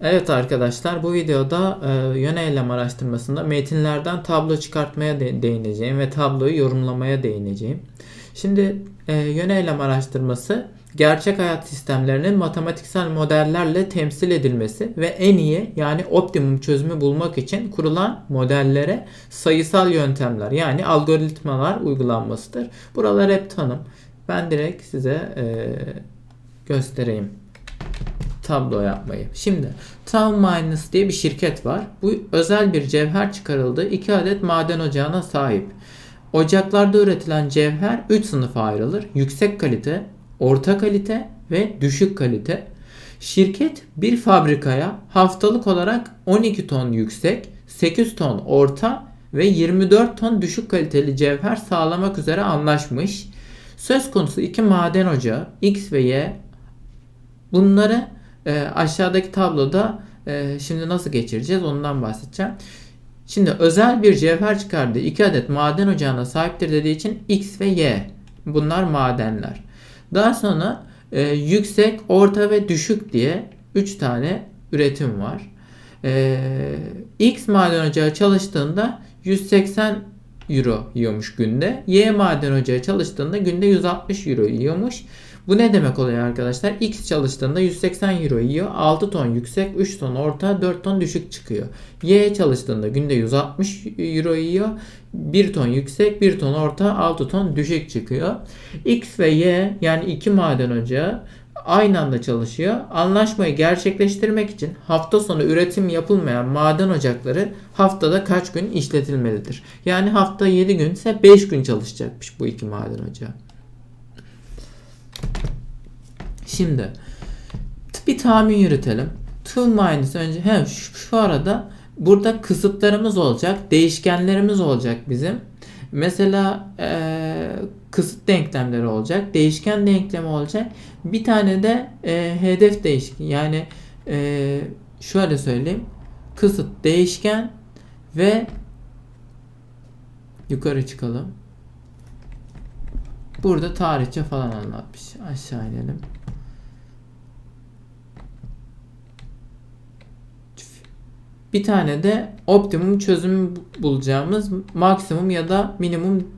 Evet arkadaşlar bu videoda e, yöneylem araştırmasında metinlerden tablo çıkartmaya de- değineceğim ve tabloyu yorumlamaya değineceğim. Şimdi e, yöneylem araştırması gerçek hayat sistemlerinin matematiksel modellerle temsil edilmesi ve en iyi yani optimum çözümü bulmak için kurulan modellere sayısal yöntemler yani algoritmalar uygulanmasıdır. Buralar hep tanım. Ben direkt size e, göstereyim tablo yapmayı. Şimdi Town Miners diye bir şirket var. Bu özel bir cevher çıkarıldığı 2 adet maden ocağına sahip. Ocaklarda üretilen cevher 3 sınıfa ayrılır. Yüksek kalite, orta kalite ve düşük kalite. Şirket bir fabrikaya haftalık olarak 12 ton yüksek, 8 ton orta ve 24 ton düşük kaliteli cevher sağlamak üzere anlaşmış. Söz konusu iki maden ocağı X ve Y Bunları e, aşağıdaki tabloda e, şimdi nasıl geçireceğiz ondan bahsedeceğim. Şimdi özel bir cevher çıkardığı iki adet maden ocağına sahiptir dediği için X ve Y. Bunlar madenler. Daha sonra e, yüksek, orta ve düşük diye 3 tane üretim var. E, X maden ocağı çalıştığında 180 euro yiyormuş günde. Y maden ocağı çalıştığında günde 160 euro yiyormuş. Bu ne demek oluyor arkadaşlar? X çalıştığında 180 euro yiyor. 6 ton yüksek, 3 ton orta, 4 ton düşük çıkıyor. Y çalıştığında günde 160 euro yiyor. 1 ton yüksek, 1 ton orta, 6 ton düşük çıkıyor. X ve Y yani iki maden ocağı aynı anda çalışıyor. Anlaşmayı gerçekleştirmek için hafta sonu üretim yapılmayan maden ocakları haftada kaç gün işletilmelidir? Yani hafta 7 gün ise 5 gün çalışacakmış bu iki maden ocağı. Şimdi bir tahmin yürütelim. Two minus önce hem şu, şu arada burada kısıtlarımız olacak, değişkenlerimiz olacak bizim. Mesela eee, kısıt denklemleri olacak, değişken denklemi olacak. Bir tane de eee, hedef değişken yani eee, şöyle söyleyeyim. Kısıt değişken ve yukarı çıkalım. Burada tarihçe falan anlatmış. Aşağı inelim. Bir tane de optimum çözüm bulacağımız maksimum ya da minimum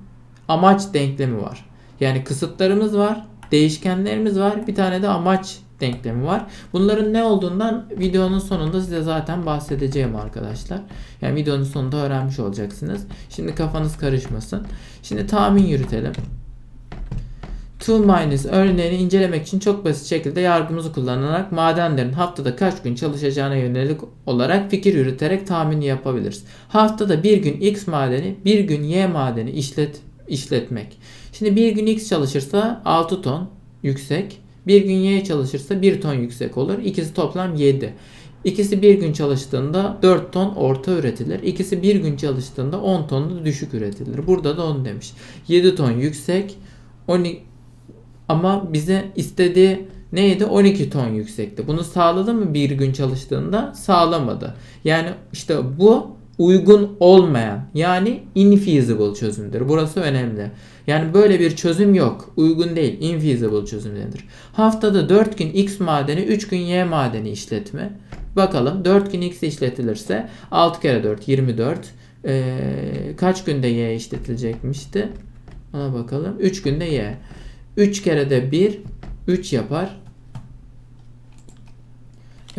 amaç denklemi var. Yani kısıtlarımız var, değişkenlerimiz var, bir tane de amaç denklemi var. Bunların ne olduğundan videonun sonunda size zaten bahsedeceğim arkadaşlar. Yani videonun sonunda öğrenmiş olacaksınız. Şimdi kafanız karışmasın. Şimdi tahmin yürütelim. Two minus örneğini incelemek için çok basit şekilde yargımızı kullanarak madenlerin haftada kaç gün çalışacağına yönelik olarak fikir yürüterek tahmini yapabiliriz. Haftada bir gün X madeni, bir gün Y madeni işlet işletmek. Şimdi bir gün X çalışırsa 6 ton yüksek, bir gün Y çalışırsa 1 ton yüksek olur. İkisi toplam 7. İkisi bir gün çalıştığında 4 ton orta üretilir. İkisi bir gün çalıştığında 10 ton da düşük üretilir. Burada da 10 demiş. 7 ton yüksek, 12 ama bize istediği neydi? 12 ton yüksekti. Bunu sağladı mı bir gün çalıştığında? Sağlamadı. Yani işte bu uygun olmayan yani infeasible çözümdür. Burası önemli. Yani böyle bir çözüm yok. Uygun değil. Infeasible çözüm. Haftada 4 gün X madeni, 3 gün Y madeni işletme. Bakalım 4 gün X işletilirse 6 kere 4 24. Ee, kaç günde Y işletilecekmişti? Ona bakalım. 3 günde Y. 3 kere de 1 3 yapar.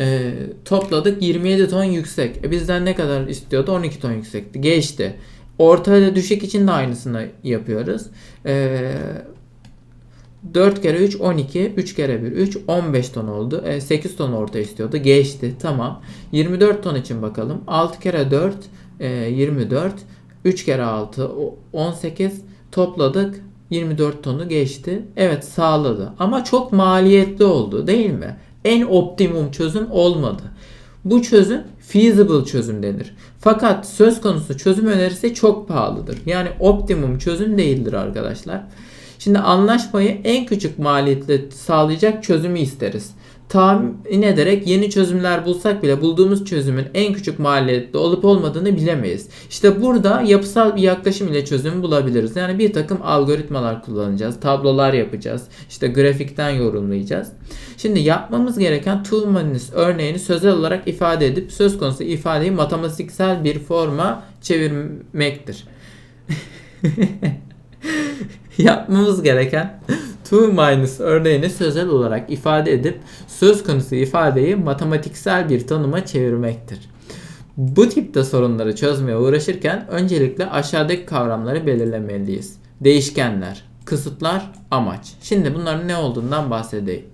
Ee, topladık 27 ton yüksek. E bizden ne kadar istiyordu? 12 ton yüksekti. Geçti. Orta ile düşük için de aynısını yapıyoruz. Ee, 4 kere 3 12, 3 kere 1 3 15 ton oldu. E, 8 ton orta istiyordu. Geçti. Tamam. 24 ton için bakalım. 6 kere 4 e, 24. 3 kere 6 o- 18 topladık. 24 tonu geçti. Evet sağladı. Ama çok maliyetli oldu değil mi? En optimum çözüm olmadı. Bu çözüm feasible çözüm denir. Fakat söz konusu çözüm önerisi çok pahalıdır. Yani optimum çözüm değildir arkadaşlar. Şimdi anlaşmayı en küçük maliyetle sağlayacak çözümü isteriz. Tahmin ederek yeni çözümler bulsak bile bulduğumuz çözümün en küçük maliyetli olup olmadığını bilemeyiz. İşte burada yapısal bir yaklaşım ile çözümü bulabiliriz. Yani bir takım algoritmalar kullanacağız, tablolar yapacağız, işte grafikten yorumlayacağız. Şimdi yapmamız gereken Toolman'ın örneğini sözel olarak ifade edip söz konusu ifadeyi matematiksel bir forma çevirmektir. yapmamız gereken two minus örneğini sözel olarak ifade edip söz konusu ifadeyi matematiksel bir tanıma çevirmektir. Bu tipte sorunları çözmeye uğraşırken öncelikle aşağıdaki kavramları belirlemeliyiz. Değişkenler, kısıtlar, amaç. Şimdi bunların ne olduğundan bahsedeyim.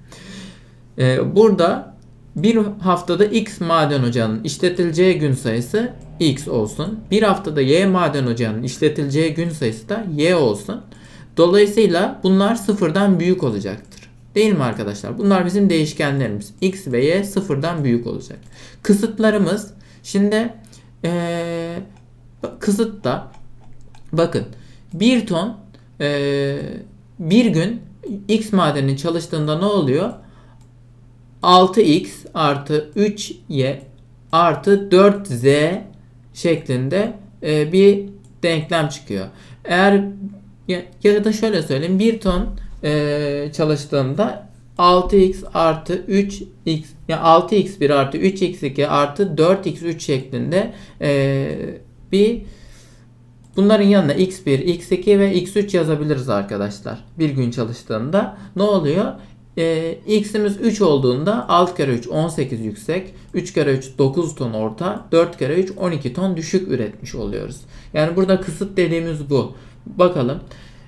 Ee, burada bir haftada X maden ocağının işletileceği gün sayısı X olsun. Bir haftada Y maden ocağının işletileceği gün sayısı da Y olsun. Dolayısıyla bunlar sıfırdan büyük olacaktır. Değil mi arkadaşlar? Bunlar bizim değişkenlerimiz. X ve Y sıfırdan büyük olacak. Kısıtlarımız şimdi ee, kısıtta bakın bir ton ee, bir gün X madenin çalıştığında ne oluyor? 6x artı 3y artı 4z şeklinde e, bir denklem çıkıyor. Eğer ya, ya da şöyle söyleyeyim 1 ton e, çalıştığımda 6x artı 3x yani 6x1 artı 3x2 artı 4x3 şeklinde e, bir bunların yanına x1, x2 ve x3 yazabiliriz arkadaşlar. Bir gün çalıştığında ne oluyor? e, x'imiz 3 olduğunda 6 kere 3 18 yüksek, 3 kere 3 9 ton orta, 4 kere 3 12 ton düşük üretmiş oluyoruz. Yani burada kısıt dediğimiz bu. Bakalım.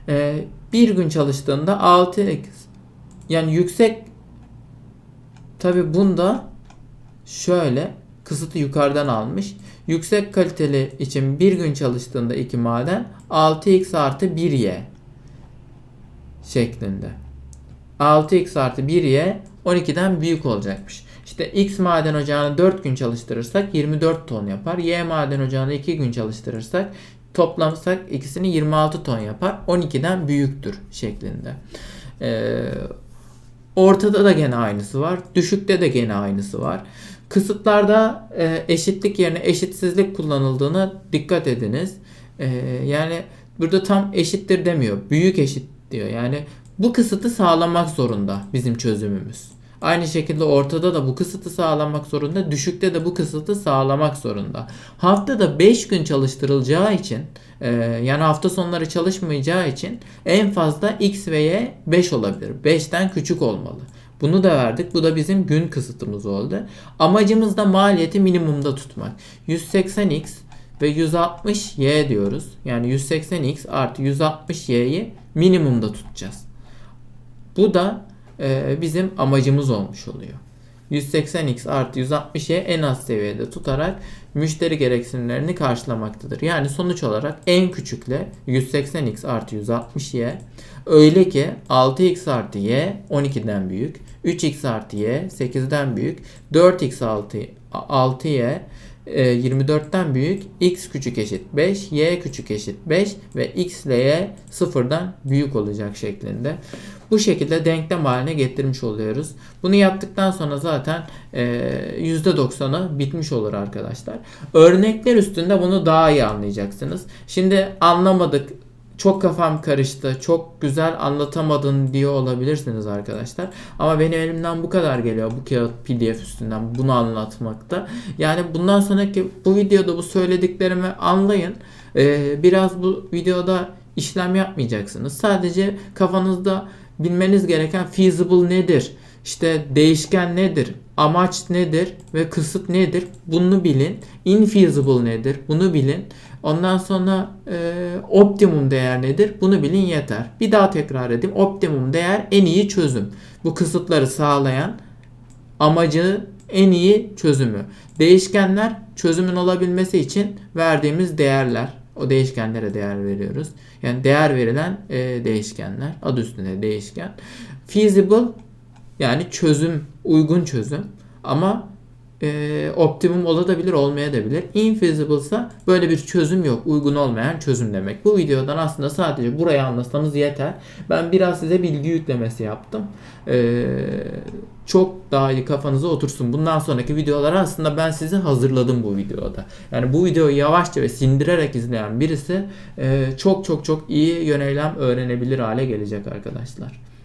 E, bir gün çalıştığında 6x yani yüksek tabi bunda şöyle kısıtı yukarıdan almış. Yüksek kaliteli için bir gün çalıştığında iki maden 6x artı 1y şeklinde. 6x artı 1y 12'den büyük olacakmış. İşte x maden ocağını 4 gün çalıştırırsak 24 ton yapar. Y maden ocağını 2 gün çalıştırırsak toplamsak ikisini 26 ton yapar. 12'den büyüktür şeklinde. Ee, ortada da gene aynısı var. Düşükte de gene aynısı var. Kısıtlarda e, eşitlik yerine eşitsizlik kullanıldığına dikkat ediniz. E, yani burada tam eşittir demiyor. Büyük eşit diyor. Yani bu kısıtı sağlamak zorunda bizim çözümümüz. Aynı şekilde ortada da bu kısıtı sağlamak zorunda, düşükte de bu kısıtı sağlamak zorunda. Haftada 5 gün çalıştırılacağı için, e, yani hafta sonları çalışmayacağı için en fazla x ve y 5 olabilir. 5'ten küçük olmalı. Bunu da verdik. Bu da bizim gün kısıtımız oldu. Amacımız da maliyeti minimumda tutmak. 180x ve 160y diyoruz. Yani 180x artı 160y'yi minimumda tutacağız. Bu da e, bizim amacımız olmuş oluyor. 180x artı 160y en az seviyede tutarak müşteri gereksinimlerini karşılamaktadır. Yani sonuç olarak en küçükle 180x artı 160y öyle ki 6x artı y 12'den büyük, 3x artı y 8'den büyük, 4x artı 6y 24'ten büyük, x küçük eşit 5, y küçük eşit 5 ve x ile y sıfırdan büyük olacak şeklinde. Bu şekilde denklem haline getirmiş oluyoruz. Bunu yaptıktan sonra zaten %90'ı bitmiş olur arkadaşlar. Örnekler üstünde bunu daha iyi anlayacaksınız. Şimdi anlamadık çok kafam karıştı, çok güzel anlatamadın diyor olabilirsiniz arkadaşlar. Ama benim elimden bu kadar geliyor bu kağıt pdf üstünden bunu anlatmakta. Yani bundan sonraki bu videoda bu söylediklerimi anlayın. Ee, biraz bu videoda işlem yapmayacaksınız. Sadece kafanızda bilmeniz gereken feasible nedir? İşte değişken nedir? Amaç nedir? Ve kısıt nedir? Bunu bilin. Infeasible nedir? Bunu bilin. Ondan sonra e, optimum değer nedir? Bunu bilin yeter. Bir daha tekrar edeyim. Optimum değer en iyi çözüm. Bu kısıtları sağlayan amacı en iyi çözümü. Değişkenler çözümün olabilmesi için verdiğimiz değerler. O değişkenlere değer veriyoruz. Yani değer verilen e, değişkenler. Adı üstünde değişken. Feasible yani çözüm, uygun çözüm. Ama e, optimum olabilir, olmayabilir. Infeasible ise böyle bir çözüm yok. Uygun olmayan çözüm demek. Bu videodan aslında sadece burayı anlasanız yeter. Ben biraz size bilgi yüklemesi yaptım. E, çok daha iyi kafanıza otursun. Bundan sonraki videolara aslında ben sizi hazırladım bu videoda. Yani bu videoyu yavaşça ve sindirerek izleyen birisi e, çok çok çok iyi yöneylem öğrenebilir hale gelecek arkadaşlar.